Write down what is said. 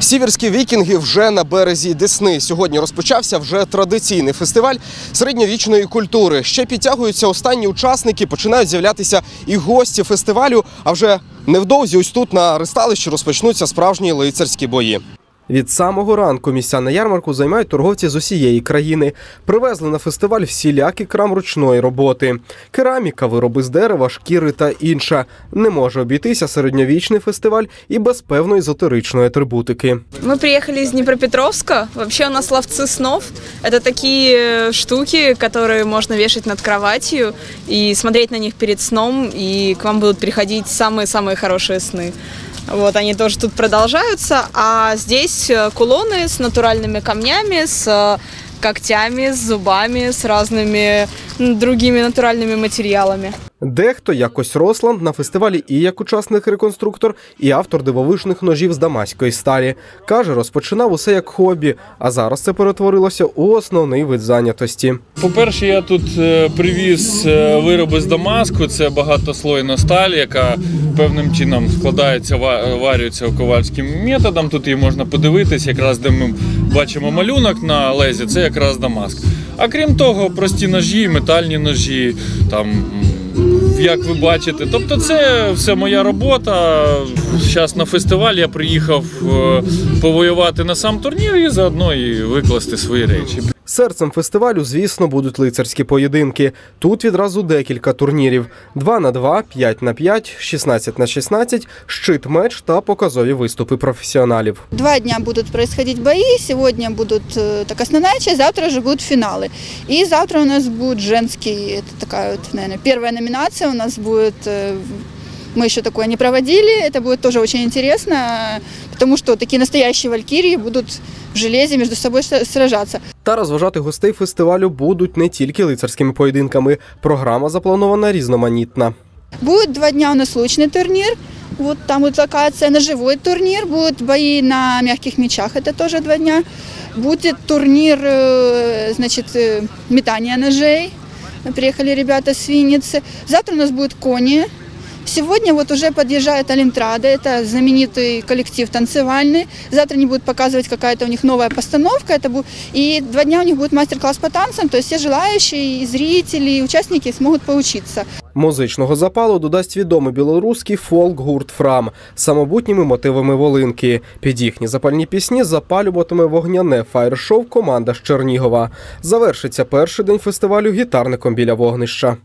Сіверські вікінги вже на березі Десни. Сьогодні розпочався вже традиційний фестиваль середньовічної культури. Ще підтягуються останні учасники, починають з'являтися і гості фестивалю. А вже невдовзі ось тут на ристалищі розпочнуться справжні лицарські бої. Від самого ранку місця на ярмарку займають торговці з усієї країни. Привезли на фестиваль всілякий крам ручної роботи: кераміка, вироби з дерева, шкіри та інше. Не може обійтися середньовічний фестиваль і без певної езотеричної атрибутики. Мы приехали из Днепропетровска. Вообще у нас ловцы снов. Это такие штуки, которые можно вешать над кроватью и смотреть на них перед сном, и к вам будут приходить самые-самые хорошие сны. Вот, они тоже тут продолжаются. А здесь э, кулоны с натуральными камнями, с э, когтями, с зубами, с разными м, другими натуральными материалами. Дехто якось Росланд на фестивалі і як учасник-реконструктор, і автор дивовижних ножів з дамаської сталі. Каже, розпочинав усе як хобі, а зараз це перетворилося у основний вид зайнятості. По-перше, я тут е, привіз е, вироби з Дамаску. Це багатослойна сталь, яка певним чином складається, варюється ковальським методом. Тут її можна подивитись, якраз де ми бачимо малюнок на лезі, це якраз Дамаск. А крім того, прості ножі, метальні ножі, там. Як ви бачите, тобто це все моя робота. Зараз на фестиваль я приїхав е, повоювати на сам турнір і заодно і викласти свої речі. Серцем фестивалю, звісно, будуть лицарські поєдинки. Тут відразу декілька турнірів: 2 на 2, 5 на 5, 16 на 16, щит меч та показові виступи професіоналів. Два дня будут происходить бои. Сегодня будут э, так основная часть, завтра же будут финалы. И завтра у нас будет женский, это такая вот, наверное, первая номинация у нас будет. э, Мы еще такое не проводили, это будет тоже очень интересно, потому что такие настоящие валькирии будут в железе между собой с- сражаться. Та розважати гостей фестивалю будуть не тільки лицарськими поєдинками. Програма запланована різноманітна. Будет два дня у нас лучный турнир, вот там будет локация, ножевой турнир, будут бои на мягких мечах, это тоже два дня. Будет турнир, э, значит, э, метания ножей, приехали ребята с Винницы. Завтра у нас будет кони. Сегодня вот уже подъезжает Алинтрада, это знаменитый коллектив танцевальный. Завтра они будут показывать какая-то у них новая постановка. Это бу- И два дня у них будет мастер-класс по танцам, то есть все желающие, и зрители, и участники смогут поучиться. Музичного запалу додасть відомий білоруський фолк-гурт Фрам з самобутніми мотивами волинки. Під їхні запальні пісні запалюватиме вогняне фаєр-шоу команда з Чернігова. Завершиться перший день фестивалю гітарником біля вогнища.